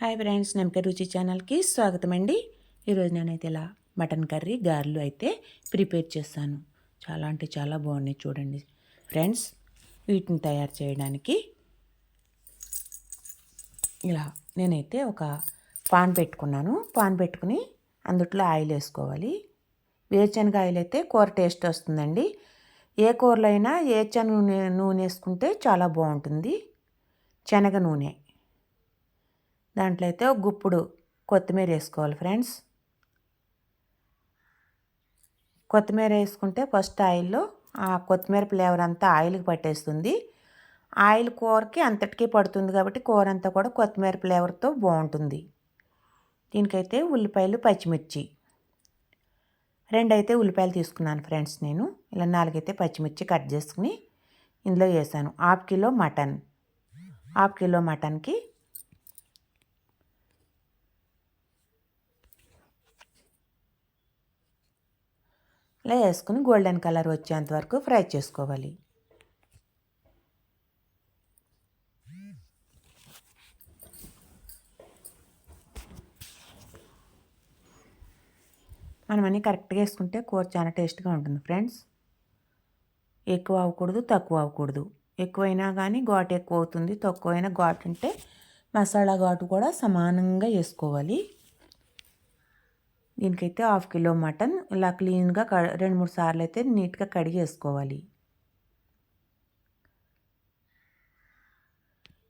Hi friends నమ్మక రుచి ఛానల్కి స్వాగతం అండి ఈరోజు నేనైతే ఇలా మటన్ కర్రీ గారెలు అయితే ప్రిపేర్ చేస్తాను. చాలా అంటే చాలా బాగున్నాయి చూడండి. ఫ్రెండ్స్ వీటిని తయారు చేయడానికి ఇలా నేనైతే ఒక పాన్ పెట్టుకున్నాను. పాన్ పెట్టుకుని అందుట్లో ఆయిల్ వేసుకోవాలి. వేరుశనగ ఆయిల్ అయితే కూర టేస్ట్ వస్తుందండి. ఏ కూరలో అయినా ఏ నూనె నూనె వేసుకుంటే చాలా బాగుంటుంది. శనగ నూనె. దాంట్లో అయితే ఒక గుప్పుడు కొత్తిమీర వేసుకోవాలి ఫ్రెండ్స్. కొత్తిమీర వేసుకుంటే ఫస్ట్ ఆయిల్లో ఆ కొత్తిమీర ఫ్లేవర్ అంతా ఆయిల్కి పట్టేస్తుంది. ఆయిల్ కూరకి అంతటికీ పడుతుంది కాబట్టి కూర అంతా కూడా కొత్తిమీర ఫ్లేవర్తో బాగుంటుంది. దీనికైతే ఉల్లిపాయలు పచ్చిమిర్చి. రెండైతే ఉల్లిపాయలు తీసుకున్నాను ఫ్రెండ్స్ నేను. ఇలా నాలుగైతే పచ్చిమిర్చి కట్ చేసుకుని ఇందులో వేసాను. Half kilo mutton. Half kilo మటన్కి ఇలా వేసుకుని గోల్డెన్ కలర్ వచ్చేంత వరకు ఫ్రై చేసుకోవాలి. మనం అన్నీ కరెక్ట్గా వేసుకుంటే కూర చాలా టేస్ట్గా ఉంటుంది ఫ్రెండ్స్. ఎక్కువ అవ్వకూడదు తక్కువ అవ్వకూడదు. ఎక్కువైనా కానీ ఘాటు ఎక్కువ అవుతుంది తక్కువైనా ఘాటు ఉంటే మసాలా ఘాటు కూడా సమానంగా వేసుకోవాలి. దీనికైతే హాఫ్ కిలో మటన్. ఇలా క్లీన్గా క రెండు మూడు సార్లు అయితే నీట్గా కడిగేసుకోవాలి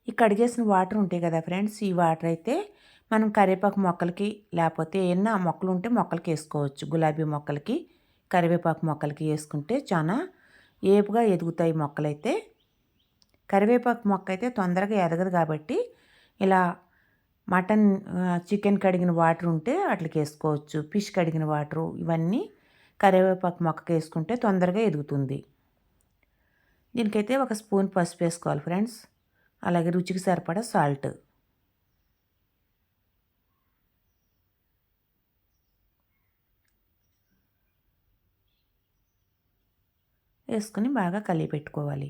ఈ కడిగేసిన వాటర్ ఉంటాయి కదా ఫ్రెండ్స్ ఈ వాటర్ అయితే మనం కరివేపాకు మొక్కలకి లేకపోతే ఏమన్నా మొక్కలు ఉంటే మొక్కలకి వేసుకోవచ్చు. గులాబీ మొక్కలకి కరివేపాకు మొక్కలకి వేసుకుంటే చాలా ఏపుగా ఎదుగుతాయి మొక్కలైతే. కరివేపాకు మొక్క అయితే తొందరగా ఎదగదు కాబట్టి ఇలా మటన్ చికెన్ కడిగిన వాటర్ ఉంటే అట్లకి వేసుకోవచ్చు. ఫిష్ కడిగిన వాటరు ఇవన్నీ కరివేపాకు మొక్కకి వేసుకుంటే తొందరగా ఎదుగుతుంది. దీనికైతే ఒక స్పూన్ పసుపు వేసుకోవాలి ఫ్రెండ్స్. అలాగే రుచికి సరిపడా సాల్ట్. వేసుకుని బాగా కలిపి పెట్టుకోవాలి.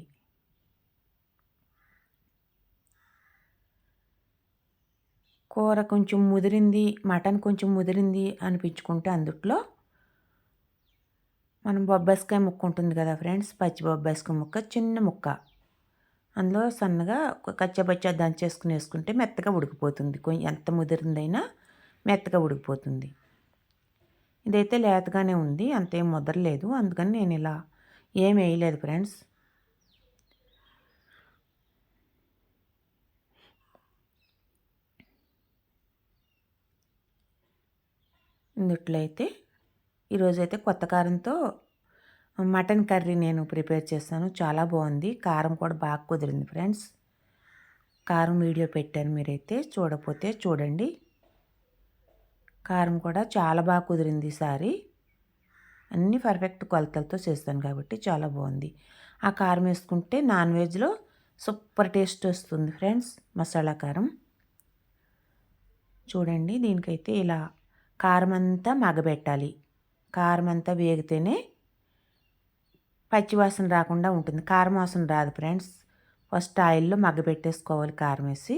కూర కొంచెం ముదిరింది మటన్ కొంచెం ముదిరింది అనిపించుకుంటే అందుట్లో మనం బొబ్బాయికాయ ముక్క ఉంటుంది కదా ఫ్రెండ్స్ పచ్చి బొబ్బాయికాయ ముక్క చిన్న ముక్క. అందులో సన్నగా కచ్చబచ్చ దంచేసుకుని వేసుకుంటే మెత్తగా ఉడికిపోతుంది. కొంచెం ఎంత ముదిరిందైనా మెత్తగా ఉడికిపోతుంది. ఇదైతే లేతగానే ఉంది అంతేం ముదరలేదు. అందుకని నేను ఇలా ఏం వేయలేదు ఫ్రెండ్స్. ఇందుట్లో అయితే ఈరోజైతే కొత్త కారంతో మటన్ కర్రీ నేను ప్రిపేర్ చేస్తాను. చాలా బాగుంది. కారం కూడా బాగా కుదిరింది ఫ్రెండ్స్. కారం వీడియో పెట్టాను మీరైతే. చూడకపోతే చూడండి. కారం కూడా చాలా బాగా కుదిరింది ఈసారి అన్నీ పర్ఫెక్ట్ కొలతలతో చేస్తాను కాబట్టి చాలా బాగుంది. ఆ కారం వేసుకుంటే నాన్ వెజ్లో సూపర్ టేస్ట్ వస్తుంది ఫ్రెండ్స్. మసాలా కారం. చూడండి దీనికైతే ఇలా కారం అంతా మగబెట్టాలి కారం అంతా వేగితేనే పచ్చివాసన రాకుండా ఉంటుంది. కారం వాసన రాదు ఫ్రెండ్స్. ఫస్ట్ ఆయిల్లో మగ్గబెట్టేసుకోవాలి కారం వేసి.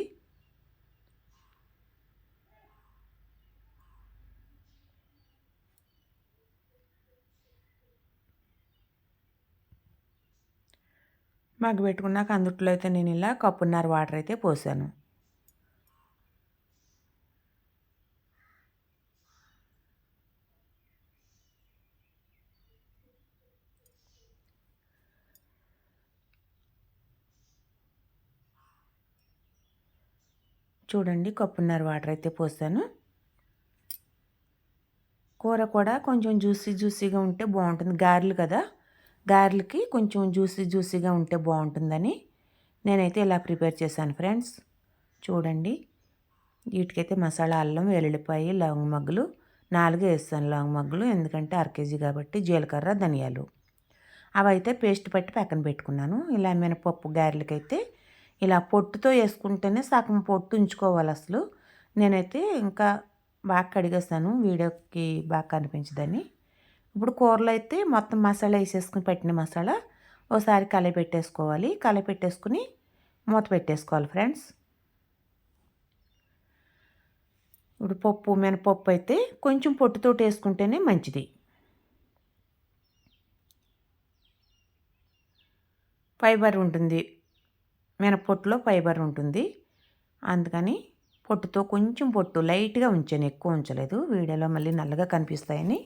మగ్గబెట్టుకున్నాక అందుట్లో అయితే నేను ఇలా కప్పున్నర వాటర్ అయితే పోసాను. చూడండి కప్పున్నర వాటర్ అయితే పోసాను. కూర కూడా కొంచెం జ్యూసీ జ్యూసీగా ఉంటే బాగుంటుంది. గారెలు కదా గారెలకి కొంచెం జ్యూసీ జ్యూసీగా ఉంటే బాగుంటుందని నేనైతే ఇలా ప్రిపేర్ చేశాను ఫ్రెండ్స్. చూడండి వీటికైతే మసాలా అల్లం వెల్లుల్లిపాయ లవంగ మగ్గులు నాలుగు వేస్తాను లవంగ మగ్గులు ఎందుకంటే అర కేజీ కాబట్టి జీలకర్ర ధనియాలు. అవి అయితే పేస్ట్ పట్టి పక్కన పెట్టుకున్నాను. ఇలా మినపప్పు గారెలకైతే ఇలా పొట్టుతో వేసుకుంటేనే సగం పొట్టు ఉంచుకోవాలి అసలు. నేనైతే ఇంకా బాగా కడిగేస్తాను వీడియోకి బాగా కనిపించదని. ఇప్పుడు కూరలో అయితే మొత్తం మసాలా వేసేసుకుని పెట్టిన మసాలా ఒకసారి కలయి పెట్టేసుకోవాలి కలయి పెట్టేసుకుని మూత పెట్టేసుకోవాలి ఫ్రెండ్స్. ఇప్పుడు పప్పు మినపప్పు అయితే కొంచెం పొట్టుతో వేసుకుంటేనే మంచిది. ఫైబర్ ఉంటుంది. మినపొట్టులో ఫైబర్ ఉంటుంది. అందుకని పొట్టుతో కొంచెం పొట్టు లైట్గా ఉంచాను ఎక్కువ ఉంచలేదు. వీడియోలో మళ్ళీ నల్లగా కనిపిస్తాయని.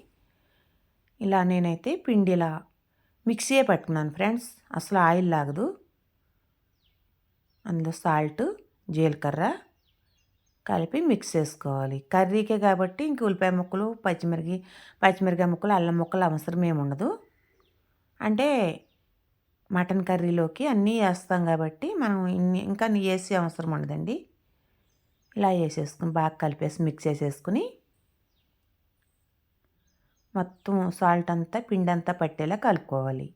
ఇలా నేనైతే పిండిలా మిక్సీయే పట్టుకున్నాను ఫ్రెండ్స్. అసలు ఆయిల్ లాగదు. అందులో సాల్ట్ జీలకర్ర కలిపి మిక్స్ చేసుకోవాలి. కర్రీకే కాబట్టి ఇంక ఉల్లిపాయ ముక్కలు పచ్చిమిరగి పచ్చిమిరకాయ ముక్కలు అల్లం ముక్కలు అవసరం ఏమి ఉండదు అంటే మటన్ కర్రీలోకి అన్నీ వేస్తాం కాబట్టి మనం ఇంకా వేసే అవసరం ఉండదండి. ఇలా వేసేసుకుని బాగా కలిపేసి మిక్స్ చేసేసుకుని మొత్తం సాల్ట్ అంతా పిండి అంతా పట్టేలా కలుపుకోవాలి.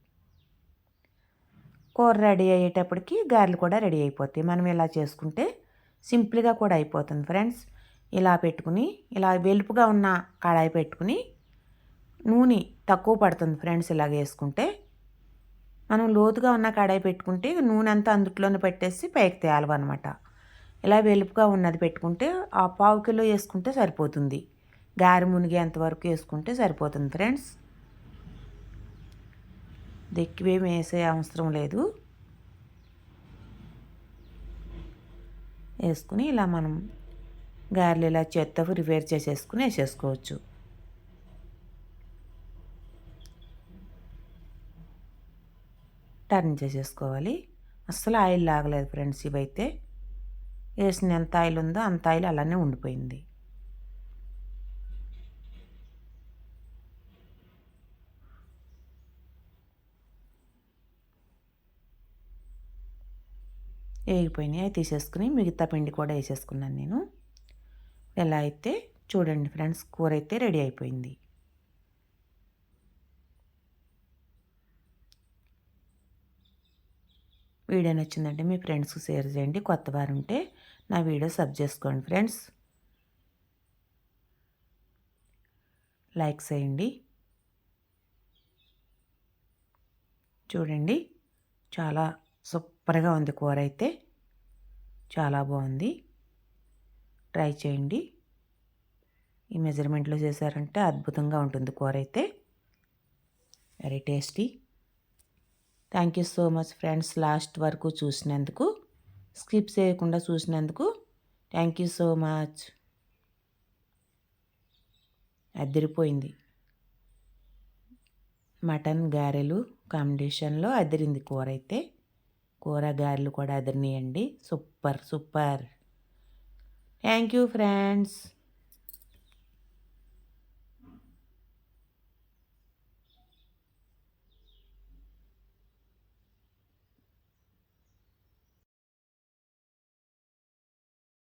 కూర రెడీ అయ్యేటప్పటికి గారెలు కూడా రెడీ అయిపోతాయి. మనం ఇలా చేసుకుంటే సింపుల్గా కూడా అయిపోతుంది ఫ్రెండ్స్. ఇలా పెట్టుకుని ఇలా వెలుపుగా ఉన్న కడాయి పెట్టుకుని నూనె తక్కువ పడుతుంది ఫ్రెండ్స్ ఇలాగ వేసుకుంటే. మనం లోతుగా ఉన్న కడాయి పెట్టుకుంటే నూనె అంతా అందుట్లోనే పెట్టేసి పైకి తేయాలన్నమాట ఇలా వెలుపుగా ఉన్నది పెట్టుకుంటే ఆ పావు కిలో వేసుకుంటే సరిపోతుంది. గారి మునిగేంత వరకు వేసుకుంటే సరిపోతుంది ఫ్రెండ్స్. దెక్కివేమి వేసే అవసరం లేదు. వేసుకుని ఇలా మనం గారెలు ఇలా చేత్తో ప్రిపేర్ చేసేసుకుని వేసేసుకోవచ్చు. టర్న్ చేసేసుకోవాలి. అస్సలు ఆయిల్ లాగలేదు ఫ్రెండ్స్ ఇవైతే. వేసిన ఎంత ఆయిల్ ఉందో అంత ఆయిల్ అలానే ఉండిపోయింది. వేగిపోయినాయి. అవి తీసేసుకుని మిగతా పిండి కూడా వేసేసుకున్నాను నేను. ఎలా అయితే చూడండి ఫ్రెండ్స్ కూర అయితే రెడీ అయిపోయింది. వీడియో నచ్చిందంటే మీ ఫ్రెండ్స్కి షేర్ చేయండి. కొత్త వారు ఉంటే నా వీడియో సబ్ చేసుకోండి ఫ్రెండ్స్. లైక్ చేయండి. చూడండి చాలా సూపర్గా ఉంది కూర అయితే. చాలా బాగుంది. ట్రై చేయండి. ఈ మెజర్మెంట్లో చేశారంటే అద్భుతంగా ఉంటుంది కూర అయితే. Very tasty. Thank you so much friends last వరకు చూసినందుకు. స్కిప్ చేయకుండా చూసినందుకు థ్యాంక్ యూ సో మచ్ అదిరిపోయింది. మటన్ గారెలు కాంబినేషన్లో అదిరింది కూర అయితే. కూర గారెలు కూడా అదిరినాయండి. Super super thank you friends